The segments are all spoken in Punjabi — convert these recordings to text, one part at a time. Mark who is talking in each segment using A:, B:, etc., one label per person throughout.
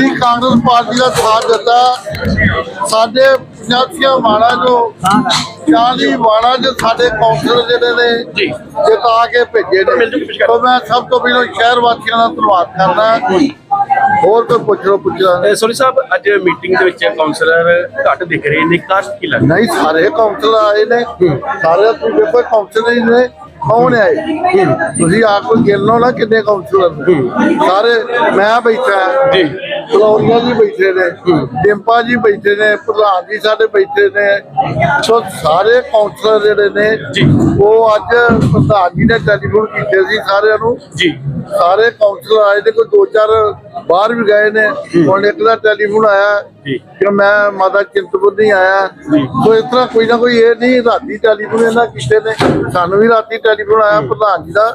A: ਅਸੀਂ ਕਾਂਗਰਸ ਪਾਰਟੀ ਦਾ ਸਾਥ ਦਿੱਤਾ। ਸਾਡੇ 85 ਵਾਰਡਾਂ ਚੋਂ 40 ਵਾਰਡਾਂ 'ਚ ਸਾਡੇ ਕੌਂਸਲਰ ਜਿਹੜੇ ਨੇ
B: ਜੀ।
A: ਜਿਤਾ ਕੇ ਭੇਜੇ ਨੇ। ਤਾਂ ਮੈਂ ਸਭ ਤੋਂ ਪਹਿਲਾਂ ਸ਼ਹਿਰ ਵਾਸੀਆਂ ਦਾ ਧੰਨਵਾਦ ਕਰਦਾ। ਹੋਰ ਕੋਈ ਪੁੱਛ ਲਓ ਪੁੱਛਣਾ
B: ਸੋਨੀ ਸਾਹਿਬ ਅੱਜ ਮੀਟਿੰਗ ਦੇ ਵਿੱਚ ਕਾਉਂਸਲਰ ਘੱਟ ਦਿਖ ਰਹੇ ਨੇ। ਕਾਰਨ ਕੀ ਲੱਗਦਾ?
A: ਨਹੀਂ ਸਾਰੇ ਕਾਉਂਸਲਰ ਆਏ ਨੇ। ਸਾਰੇ ਤੁਸੀਂ ਦੇਖੋ ਕਾਉਂਸਲਰ ਹੀ ਨੇ। ਕੌਣ ਆਏ ਤੁਸੀਂ ਆਪ ਕੋਈ ਗਿਣ ਲਓ ਨਾ ਕਿੰਨੇ ਕਾਉਂਸਲਰ ਨੇ। ਸਾਰੇ ਮੈਂ ਬੈਠਾ।
B: ਜੀ।
A: ਫਲੋਰੀਆ ਜੀ ਬੈਠੇ ਨੇ ਡਿੰਪਾ ਜੀ ਬੈਠੇ ਨੇ ਪ੍ਰਧਾਨ ਜੀ ਸਾਡੇ ਬੈਠੇ ਨੇ। ਸੋ ਸਾਰੇ ਕਾਉਂਸਲਰ ਜਿਹੜੇ ਨੇ। ਉਹ ਅੱਜ ਪ੍ਰਧਾਨ ਜੀ ਨੇ ਟੈਲੀਫੋਨ ਕੀਤੇ ਸੀ ਸਾਰਿਆਂ ਨੂੰ।
B: ਜੀ।
A: ਸਾਰੇ ਕਾਉਂਸਲਰ ਆਏ ਤੇ ਕੋਈ ਦੋ ਚਾਰ ਬਾਹਰ ਵੀ ਗਏ ਨੇ। ਹੁਣ ਇੱਕ ਦਾ ਟੈਲੀਫੋਨ ਆਇਆ। ਕਿ ਮੈਂ ਮਾਤਾ ਚਿੰਤਪੁਰਨੀ ਆਇਆ। ਸੋ ਇਸ ਤਰ੍ਹਾਂ ਕੋਈ ਨਾ ਕੋਈ ਇਹ ਨਹੀਂ ਰਾਤੀ ਟੈਲੀਫੋਨ ਇਹਨਾਂ ਕੀਤੇ ਨੇ। ਸਾਨੂੰ ਵੀ ਰਾਤੀ ਟੈਲੀਫੋਨ ਆਇਆ ਪ੍ਰਧਾਨ ਜੀ ਦਾ।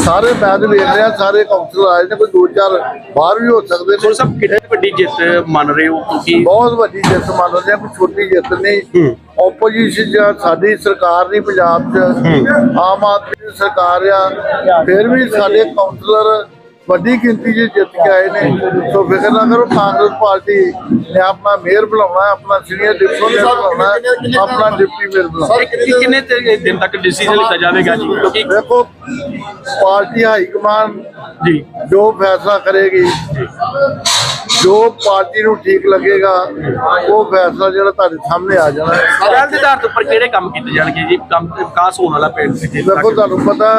A: ਸਾਰੇ ਮੈਚ ਵੇਖ ਰਿਹਾ ਸਾਰੇ ਕਾਉਂਸਲਰ ਆਏ ਨੇ ਕੋਈ ਦੋ ਚਾਰ ਬਾਹਰ ਵੀ ਹੋ ਸਕਦੇ ਨੇ।
B: ਸਾਹਿਬ ਕਿੰਨੀ ਵੱਡੀ ਜਿੱਤ ਮੰਨ ਰਹੇ ਹੋ ਕਿਉਂਕਿ
A: ਬਹੁਤ ਵੱਡੀ ਜਿੱਤ ਮੰਨ ਲੈਂਦੇ ਆ ਕੋਈ ਛੋਟੀ ਜਿੱਤ ਨਹੀਂ। ਆਪੋਜੀਸ਼ਨ ਜਾਂ ਸਾਡੀ ਸਰਕਾਰ ਨਹੀਂ ਪੰਜਾਬ 'ਚ। ਆਮ ਆਦਮੀ ਦੀ ਸਰਕਾਰ ਆ। ਫਿਰ ਵੀ ਸਾਡੇ ਕਾਉਂਸਲਰ ਵੱਡੀ ਗਿਣਤੀ 'ਚ ਜਿੱਤ ਕੇ ਆਏ ਨੇ। ਸੋ ਫਿਕਰ ਨਾ ਕਰੋ ਕਾਂਗਰਸ ਪਾਰਟੀ ਨੇ ਆਪਣਾ ਮੇਅਰ ਬਣਾਉਣਾ ਆਪਣਾ ਸੀਨੀਅਰ ਡਿਪਟੀ ਮੇਅਰ ਬਣਾਉਣਾ ਆਪਣਾ ਡਿਪਟੀ ਮੇਅਰ ਬਣਾਉਣਾ
B: ਕਿੰਨੇ ਦਿਨ ਤੱਕ ਡਿਸੀਜਨ ਲਿੱਤਾ ਜਾਵੇਗਾ ਜੀ? ਕਿਉਂਕਿ
A: ਦੇਖੋ ਪਾਰਟੀ ਹਾਈ ਕਮਾਨ
B: ਜੀ।
A: ਜੋ ਫੈਸਲਾ ਕਰੇਗੀ ਜੋ ਪਾਰਟੀ ਨੂੰ ਠੀਕ ਲੱਗੇਗਾ ਉਹ ਫੈਸਲਾ ਜਿਹੜਾ ਤੁਹਾਡੇ ਸਾਹਮਣੇ ਆ ਜਾਣਾ। ਹੈ
B: ਦੇ ਆਧਾਰ ਤੇ ਉੱਪਰ ਕਿਹੜੇ ਕੰਮ ਕੀਤੇ ਜਾਣਗੇ ਜੀ? ਕੰਮ ਵਿਕਾਸ ਹੋਣ ਵਾਲਾ ਪਿੰਡ ਵਿੱਚ
A: ਦੇਖੋ ਤੁਹਾਨੂੰ ਪਤਾ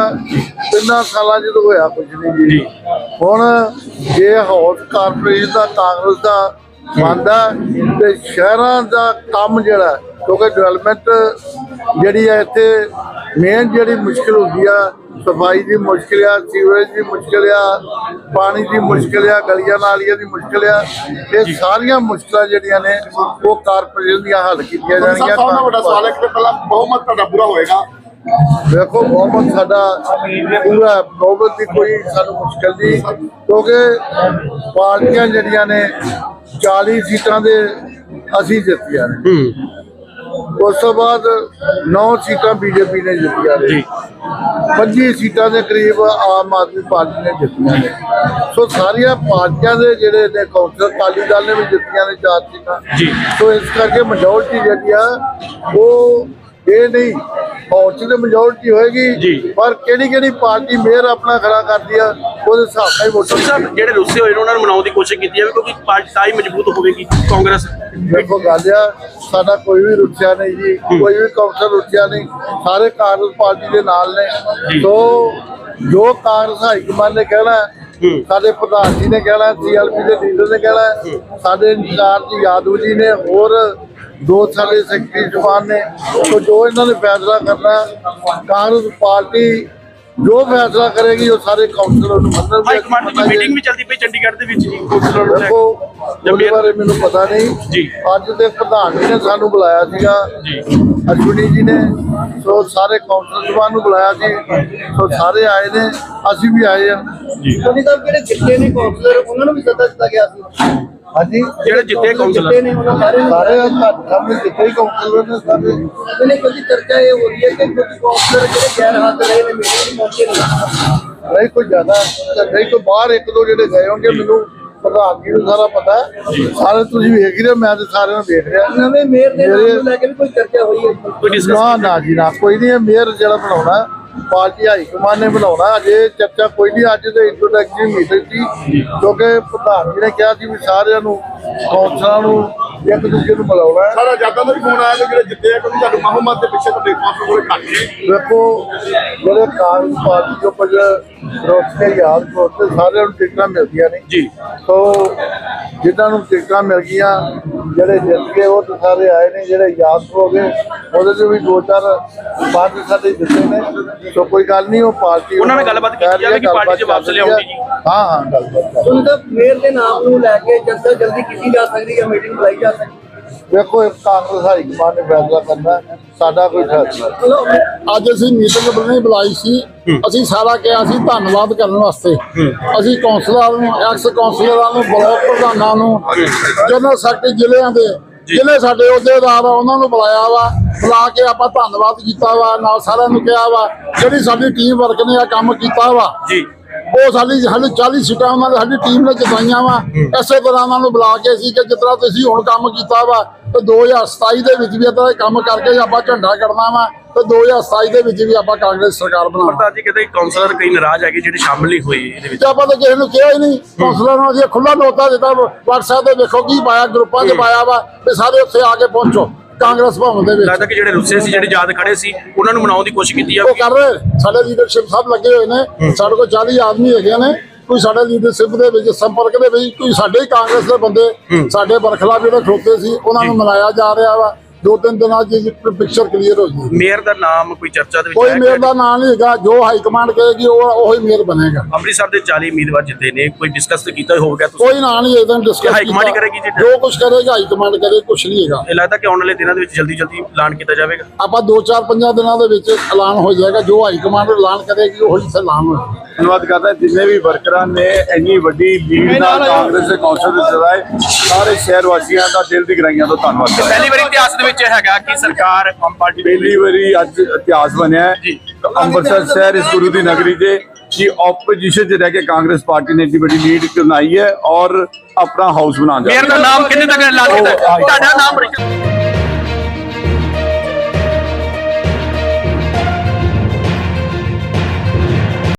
A: ਤਿੰਨਾਂ ਸਾਲਾਂ ਤਾਂ ਹੋਇਆ ਕੁਝ ਨਹੀਂ ਜੀ। ਹੁਣ ਜੇ ਹਾਊਸ ਕਾਰਪੋਰੇਸ਼ਨ ਦਾ ਕਾਂਗਰਸ ਦਾ ਬੰਦਾ ਤੇ ਸ਼ਹਿਰਾਂ ਦਾ ਕੰਮ ਜਿਹੜਾ ਕਿਉਂਕਿ ਡਿਵੈਲਪਮੈਂਟ ਜਿਹੜੀ ਹੈ ਇੱਥੇ ਮੇਨ ਜਿਹੜੀ ਮੁਸ਼ਕਲ ਹੁੰਦੀ ਆ ਸਫ਼ਾਈ ਦੀ ਮੁਸ਼ਕਲ ਆ ਸੀਵਰੇਜ ਦੀ ਮੁਸ਼ਕਲ ਆ ਪਾਣੀ ਦੀ ਮੁਸ਼ਕਲ ਆ ਗਲੀਆਂ ਨਾਲੀਆਂ ਦੀ ਮੁਸ਼ਕਲ ਆ ਇਹ ਸਾਰੀਆਂ ਮੁਸ਼ਕਲਾਂ ਜਿਹੜੀਆਂ ਨੇ ਉਹ ਕਾਰਪੋਰੇਸ਼ਨ ਦੀਆਂ ਹੱਲ ਕੀਤੀਆਂ ਜਾਣਗੀਆਂ
C: ਸਭ ਤੋਂ ਵੱਡਾ ਸਵਾਲ ਹੈ। ਕਿ ਪਹਿਲਾਂ ਬਹੁਮਤ ਤੁਹਾਡਾ ਪੂਰਾ ਹੋਏਗਾ।
A: ਦੇਖੋ ਬਹੁਮਤ ਸਾਡਾ ਪੂਰਾ। ਬਹੁਮਤ ਦੀ ਕੋਈ ਸਾਨੂੰ ਮੁਸ਼ਕਲ ਨਹੀਂ ਕਿਉਂਕਿ ਪਾਰਟੀਆਂ ਜਿਹੜੀਆਂ ਨੇ 40 ਸੀਟਾਂ ਦੇ ਅਸੀਂ ਜਿੱਤੀਆਂ ਨੇ। ਉਸ ਤੋਂ ਬਾਅਦ 9 ਸੀਟਾਂ ਬੀਜੇਪੀ ਨੇ ਜਿੱਤੀਆਂ ਨੇ।
B: ਜੀ।
A: 25 ਸੀਟਾਂ ਦੇ ਕਰੀਬ ਆਮ ਆਦਮੀ ਪਾਰਟੀ ਨੇ ਜਿੱਤੀਆਂ ਨੇ। ਸੋ ਸਾਰੀਆਂ ਪਾਰਟੀਆਂ ਦੇ ਜਿਹੜੇ ਨੇ ਕੌਂਸਲ ਅਕਾਲੀ ਦਲ ਨੇ ਵੀ ਜਿੱਤੀਆਂ ਨੇ ਚਾਰ ਸੀਟਾਂ।
B: ਜੀ।
A: ਸੋ ਇਸ ਕਰਕੇ ਮੈਜੋਰਟੀ ਜਿਹੜੀ ਆ ਉਹ ਇਹ ਨਹੀਂ ਫੌਜ ਦੀ ਮੈਜੋਰਟੀ। ਹੋਏਗੀ ਪਰ ਕਿਹੜੀ ਕਿਹੜੀ ਪਾਰਟੀ ਮੇਅਰ ਆਪਣਾ ਖੜਾ ਕਰਦੀ ਆ ਉਹਦੇ ਹਿਸਾਬ ਨਾਲ ਹੀ ਵੋਟਾਂ
B: ਜਿਹੜੇ ਰੁੱਸੇ ਹੋਏ ਨੇ ਉਹਨਾਂ ਨੂੰ ਮਨਾਉਣ ਦੀ ਕੋਸ਼ਿਸ਼ ਕੀਤੀ ਜਾਵੇ ਕਿਉਂਕਿ ਪਾਰਟੀ ਤਾਂ ਹੀ ਮਜ਼ਬੂਤ ਹੋਵੇਗੀ ਕਾਂਗਰਸ।
A: ਦੇਖੋ ਗੱਲ ਆ ਸਾਡਾ ਕੋਈ ਵੀ ਰੁੱਸਿਆ ਨਹੀਂ ਜੀ ਕੋਈ ਵੀ ਕੌਂਸਲ ਰੁੱਸਿਆ ਨਹੀਂ ਸਾਰੇ ਕਾਂਗਰਸ ਪਾਰਟੀ ਦੇ ਨਾਲ ਨੇ। ਸੋ ਜੋ ਕਾਂਗਰਸ ਹਾਈ ਕਮਾਂਡ ਨੇ ਕਹਿਣਾ। ਸਾਡੇ ਪ੍ਰਧਾਨ ਜੀ ਨੇ ਕਹਿਣਾ ਸੀਐਲਪੀ ਦੇ ਲੀਡਰ ਨੇ ਕਹਿਣਾ ਸਾਡੇ ਇੰਚਾਰਜ ਯਾਦਵ ਜੀ ਨੇ ਹੋਰ ਦੋ ਸਾਡੇ ਸੈਕਟਰੀ ਜਵਾਨ ਨੇ ਸੋ ਜੋ ਇਹਨਾਂ ਨੇ ਫੈਸਲਾ ਕਰਨਾ ਕਾਂਗਰਸ ਪਾਰਟੀ ਜੋ ਫੈਸਲਾ ਕਰੇਗੀ ਉਹ ਸਾਰੇ ਕਾਉਂਸਲਰ ਨੂੰ
B: ਹਾਈ
A: ਮੰਨਣਗੇ
B: ਕਮਾਂਡ ਦੀ ਮੀਟਿੰਗ ਵੀ ਚੱਲਦੀ ਪਈ ਚੰਡੀਗੜ੍ਹ ਦੇ ਵਿੱਚ ਜੀ। ਕਾਉਂਸਲਰ ਨੂੰ ਲੈ
A: ਦੇਖੋ। ਉਹਦੇ ਬਾਰੇ ਮੈਨੂੰ ਪਤਾ ਨਹੀਂ।
B: ਜੀ।
A: ਅੱਜ ਦੇ ਪ੍ਰਧਾਨ ਜੀ ਨੇ ਸਾਨੂੰ ਬੁਲਾਇਆ ਸੀਗਾ।
B: ਜੀ।
A: ਅਸ਼ਵਨੀ ਜੀ ਨੇ। ਸੋ ਸਾਰੇ ਕਾਉਂਸਲਰ ਜਵਾਨ ਨੂੰ ਬੁਲਾਇਆ ਸੀ ਸੋ ਸਾਰੇ ਆਏ ਨੇ। ਅਸੀਂ ਵੀ ਆਏ ਹਾਂ।
B: ਜੀ।
C: ਸਾਹਿਬ ਜਿਹੜੇ ਜਿੱਤੇ ਨੇ ਕਾਉਂਸਲਰ ਉਹਨਾਂ ਨੂੰ ਵੀ ਸੱਦਾ ਦਿੱਤਾ ਗਿਆ ਸੀ।
A: ਹਾਂਜੀ।
B: ਜਿਹੜੇ ਜਿੱਤੇ ਕਾਉਂਸਲਰ
C: ਜਿੱਤੇ ਨੇ ਉਹਨਾਂ ਸਾਰੇ ਨੂੰ।
A: ਸਾਰੇ ਘੱਟ ਸਾਹਮਣੇ ਜਿੱਥੇ ਹੀ ਕਾਉਂਸਲਰ ਨੇ ਸਾਰੇ।
C: ਇਹਨੇ ਕਿਉਂਕਿ ਚਰਚਾ ਇਹ ਹੋ ਰਹੀ ਹੈ ਕਿ ਕੁਝ ਕਾਉਂਸਲਰ ਜਿਹੜੇ ਗੈਰ ਹਾਜ਼ਰ ਰਹੇ ਨੇ ਮੀਟਿੰਗ ਪਹੁੰਚੇ ਨਹੀਂ
A: ਨਹੀਂ ਕੋਈ ਜ਼ਿਆਦਾ ਨਹੀਂ ਕੋਈ ਬਾਹਰ ਇੱਕ ਦੋ ਜਿਹੜੇ ਗਏ ਹੋਣਗੇ ਮੈਨੂੰ ਪ੍ਰਧਾਨ ਜੀ ਨੂੰ ਸਾਰਾ ਪਤਾ ਹੈ। ਸਾਰੇ ਤੁਸੀਂ ਵੇਖ ਹੀ ਰਹੇ ਹੋ, ਮੈਂ ਤੇ ਸਾਰਿਆਂ ਨੂੰ ਵੇਖ ਰਿਹਾ।
C: ਨਵੇਂ ਮੇਅਰ ਦੇ ਨਾਮ
A: ਮੇਰੇ-
C: ਨੂੰ ਲੈ ਕੇ ਵੀ ਕੋਈ ਚਰਚਾ ਹੋਈ ਹੈ?
B: ਕੋਈ ਡਿਸਕਸ
A: ਨਾ ਨਾ ਜੀ ਨਾ ਕੋਈ ਨਹੀਂ ਮੇਅਰ ਜਿਹੜਾ ਬਣਾਉਣਾ ਪਾਰਟੀ ਹਾਈ ਕਮਾਂਡ ਨੇ ਬਣਾਉਣਾ ਅਜੇ ਚਰਚਾ ਕੋਈ ਨਹੀਂ ਅੱਜ ਦੇ ਇੰਟਰੋਡਕਟਰੀ ਮੀਟਿੰਗ ਸੀ ਕਿਉਂਕਿ ਪ੍ਰਧਾਨ ਜੀ ਨੇ ਕਿਹਾ ਸੀ ਵੀ ਸਾਰਿਆਂ ਨੂੰ ਕੌਂਸਲਰਾਂ ਨੂੰ ਇੱਕ ਦੂਜੇ ਨੂੰ ਬੁਲਾਉਣਾ
C: ਸਾਰਾ ਜਾਤਾਂ ਦਾ ਵੀ ਫੋਨ ਆਇਆ ਕਿ ਜਿਹੜੇ ਜਿੱਤੇ ਆ ਕਿਉਂਕਿ ਤੁਹਾਨੂੰ ਬਹੁਮਤ ਦੇ ਪਿੱਛੇ ਤੁਹਾਡੇ ਕਾਉਂਸਲ ਕੋਲ ਘੱਟ ਨੇ
A: ਦੇਖੋ ਜਿਹੜੇ ਕਾਂਗਰਸ ਪਾਰਟੀ ਤੋਂ ਕੁਝ ਰੋਕੇ ਯਾਦ ਦੋਸਤ ਸਾਰਿਆਂ ਨੂੰ ਟਿਕਟਾਂ ਮਿਲਦੀਆਂ ਨੇ।
B: ਜੀ।
A: ਸੋ ਜਿਨ੍ਹਾਂ ਨੂੰ ਟਿਕਟਾਂ ਮਿਲ ਗਈਆਂ ਜਿਹੜੇ ਜਿੱਤ ਗਏ ਉਹ ਤਾਂ ਸਾਰੇ ਆਏ ਨੇ ਜਿਹੜੇ ਯਾਦ ਹੋ ਗਏ ਉਹਦੇ ਚ ਵੀ ਦੋ ਚਾਰ ਪੰਜ ਸਾਡੇ ਜਿੱਤੇ ਨੇ। ਸੋ ਕੋਈ ਗੱਲ ਨਹੀਂ ਉਹ ਪਾਰਟੀ
B: ਉਹਨਾਂ ਨਾਲ ਗੱਲਬਾਤ ਕੀਤੀ ਜਾਵੇ ਕਿ ਪਾਰਟੀ 'ਚ ਵਾਪਸ ਲਿਆਉਣੀ ਜੀ।
A: ਹਾਂ ਹਾਂ ਗੱਲਬਾਤ ਕਰ
C: ਸੋਨੀ ਸਾਹਿਬ ਮੇਅਰ ਦੇ ਨਾਮ ਨੂੰ ਲੈ ਕੇ ਜਲਦ ਤੋਂ ਜਲਦੀ ਕੀਤੀ ਜਾ ਸਕਦੀ ਹੈ ਮੀਟਿੰਗ ਬੁਲਾਈ ਜਾ ਸਕਦੀ
A: ਵੇਖੋ ਇਹ ਕਾਂਗਰਸ ਹਾਈ ਕਮਾਂਡ ਨੇ ਫੈਸਲਾ ਕਰਨਾ ਸਾਡਾ ਕੋਈ ਫੈਸਲਾ ਨਹੀਂ।
D: ਅੱਜ ਅਸੀਂ ਮੀਟਿੰਗ ਬੁਲਾਈ ਬੁਲਾਈ ਸੀ। ਅਸੀਂ ਸਾਰਾ ਕਿਹਾ ਸੀ ਧੰਨਵਾਦ ਕਰਨ ਵਾਸਤੇ। ਅਸੀਂ ਕੌਂਸਲਰਾਂ ਨੂੰ ਐਕਸ ਕੌਂਸਲਰਾਂ ਨੂੰ ਬਲਾਕ ਪ੍ਰਧਾਨਾਂ ਨੂੰ ਜਨਰਲ ਸੈਕਟਰੀ ਜ਼ਿਲ੍ਹਿਆਂ ਦੇ ਜ਼ਿਲ੍ਹੇ ਸਾਡੇ ਅਹੁਦੇਦਾਰ ਆ ਉਹਨਾਂ ਨੂੰ ਬੁਲਾਇਆ ਵਾ। ਬੁਲਾ ਕੇ ਆਪਾਂ ਧੰਨਵਾਦ ਕੀਤਾ ਵਾ ਨਾਲ ਸਾਰਿਆਂ ਨੂੰ ਕਿਹਾ ਵਾ ਜਿਹੜੀ ਸਾਡੀ ਟੀਮ ਵਰਕ ਨੇ ਆ ਕੰਮ ਕੀਤਾ ਵਾ।
B: ਜੀ।
D: ਉਹ ਸਾਡੀ ਸਾਡੀ 40 ਸੀਟਾਂ ਉਹਨਾਂ ਸਾਡੀ ਟੀਮ ਨੇ ਜਿਤਾਈਆਂ ਵਾ। ਇਸੇ ਤਰ੍ਹਾਂ ਉਹਨਾਂ ਨੂੰ ਬੁਲਾ ਕੇ ਸੀ ਕਿ ਤਰ੍ਹਾਂ ਤੁਸੀਂ ਹੁਣ ਕੰਮ ਕੀਤਾ ਵਾ ਤੇ 2027 ਦੇ ਵਿੱਚ ਵੀ ਇਦਾਂ ਕੰਮ ਕਰਕੇ ਆਪਾਂ ਝੰਡਾ ਕੱਢਣਾ ਵਾ ਤੇ 2027 ਦੇ ਵਿੱਚ ਵੀ ਆਪਾਂ ਕਾਂਗਰਸ ਸਰਕਾਰ ਬਣਾਵਾਂਗੇ
B: ਪ੍ਰਧਾਨ ਜੀ ਕਹਿੰਦੇ ਕਾਉਂਸਲਰ ਕਈ ਨਾਰਾਜ਼ ਹੈਗੇ ਜਿਹੜੇ ਸ਼ਾਮਲ ਨਹੀਂ ਹੋਏ ਇਹਦੇ ਵਿੱਚ।
D: ਆਪਾਂ ਤਾਂ ਕਿਸੇ ਨੂੰ ਕਿਹਾ ਹੀ ਨਹੀਂ ਕੌਂਸਲਰ ਨੂੰ ਅਸੀਂ ਖੁੱਲਾ ਨੋਟਾ ਦਿੱਤਾ WhatsApp ਤੇ ਵੇਖੋ ਕੀ ਪਾਇਆ ਗਰੁੱਪਾਂ 'ਚ ਪਾਇਆ ਵਾ ਤੇ ਸਾਰੇ ਉੱਥੇ ਆ ਕੇ ਪਹੁੰਚੋ। ਕਾਂਗਰਸ ਭਵਨ ਦੇ ਵਿੱਚ।
B: ਲੱਗਦਾ ਕਿ ਜਿਹੜੇ ਰੁੱਸੇ ਸੀ ਜਿਹੜੇ ਯਾਦ ਖੜੇ ਸੀ ਉਹਨਾਂ ਨੂੰ ਮਨਾਉਣ ਦੀ ਕੋਸ਼ਿਸ਼ ਕੀਤੀ
D: ਉਹ ਕਰ ਰਹੇ। ਸਾਡੇ ਲੀਡਰਸ਼ਿਪ ਸਭ ਲੱਗੇ ਹੋਏ ਨੇ। ਸਾਡੇ ਕੋਲ 40 ਆਦਮੀ ਹੈਗੇ ਨੇ। ਕੋਈ ਸਾਡੇ ਲੀਡਰਸ਼ਿਪ ਦੇ ਵਿੱਚ ਸੰਪਰਕ ਦੇ ਵਿੱਚ ਕੋਈ ਸਾਡੇ ਹੀ ਕਾਂਗਰਸ ਦੇ ਬੰਦੇ। ਸਾਡੇ ਬਰਖਲਾਫ ਜਿਹੜੇ ਖਲੋਤੇ ਸੀ ਉਹਨਾਂ ਨੂੰ ਮਨਾਇਆ ਜਾ ਰਿਹਾ ਵਾ। ਦੋ ਤਿੰਨ ਦਿਨਾਂ 'ਚ ਪਿਕਚਰ ਕਲੀਅਰ ਹੋ ਜਾਊਗੀ।
B: ਮੇਅਰ ਦਾ ਨਾਮ ਕੋਈ ਚਰਚਾ ਦੇ ਵਿੱਚ
D: ਕੋਈ ਮੇਅਰ ਦਾ ਨਾਂ ਨਹੀਂ ਹੈਗਾ ਜੋ ਹਾਈ ਕਮਾਂਡ ਕਹੇਗੀ ਉਹ ਉਹੀ ਮੇਅਰ ਬਣੇਗਾ।
B: ਅੰਮ੍ਰਿਤਸਰ ਦੇ 40 ਉਮੀਦਵਾਰ ਜਿੱਤੇ ਨੇ ਕੋਈ ਡਿਸਕਸ ਤਾਂ ਕੀਤਾ ਹੋਵੇਗਾ ਤੁਸੀਂ?
D: ਕੋਈ ਨਾਂ ਨਹੀਂ ਇਹਦਾਂ
B: ਇਹ
D: ਡਿਸਕਸ
B: ਹਾਈ ਕਮਾਂਡ ਕਰੇਗੀ ਜੀ?
D: ਜੋ ਕੁਝ ਕਰੇਗਾ ਹਾਈ ਕਮਾਂਡ ਕਰੇ ਕੁਝ ਨਹੀਂ ਹੈਗਾ।
B: ਇਹ ਲੱਗਦਾ ਕਿ ਆਉਣ ਵਾਲੇ ਦਿਨਾਂ ਦੇ ਵਿੱਚ ਜਲਦੀ ਜਲਦੀ ਐਲਾਨ ਕੀਤਾ ਜਾਵੇਗਾ।
D: ਆਪਾਂ 2-4 ਪੰਜਾਂ ਦਿਨਾਂ ਦੇ ਵਿੱਚ ਐਲਾਨ ਹੋ ਜਾਏਗਾ ਜੋ ਹਾਈ ਕਮਾਂਡ ਐਲਾਨ ਕਰੇਗੀ ਉਹੀ ਐਲਾਨ ਹੋਏਗਾ।
E: ਧੰਨਵਾਦ ਕਰਦਾ ਜਿੰਨੇ ਵੀ ਵਰਕਰਾਂ ਨੇ ਇੰਨੀ ਵੱਡੀ ਲੀਡ ਨਾਲ ਕਾਂਗਰਸ ਦੇ ਕੌਂਸਲ ਦੇ ਚਲਾਏ ਸਾਰੇ ਸ਼ਹਿਰ ਵਾਸੀਆਂ ਦਾ ਦਿਲ ਦੀ ਗਰਾਈਆਂ ਤੋਂ ਧੰਨਵਾਦ ਕਰਦਾ।
B: ਪਹਿਲੀ ਵਾਰ ਇਤਿਹਾਸ ਦੇ ਵਿੱਚ ਹੈਗਾ ਕਿ ਸਰਕਾਰ ਆਮ ਪਾਰਟੀ ਦੇ
E: ਪਹਿਲੀ ਵਾਰੀ ਅੱਜ ਇਤਿਹਾਸ ਬਣਿਆ ਹੈ। ਅੰਮ੍ਰਿਤਸਰ ਸ਼ਹਿਰ ਇਸ ਗੁਰੂ ਦੀ ਨਗਰੀ 'ਚ ਕਿ ਆਪੋਜੀਸ਼ਨ 'ਚ ਰਹਿ ਕੇ ਕਾਂਗਰਸ ਪਾਰਟੀ ਨੇ ਇੰਨੀ ਵੱਡੀ ਲੀਡ ਬਣਾਈ ਹੈ ਔਰ ਆਪਣਾ ਹਾਊਸ ਬਣਾਉਣ ਜਾ
B: ਦਾ
E: ਹੈ
B: ਨਾਮ ਕਿੰਨੇ ਤੱਕ ਹੈ? ਤੁਹਾਡਾ ਨਾਮ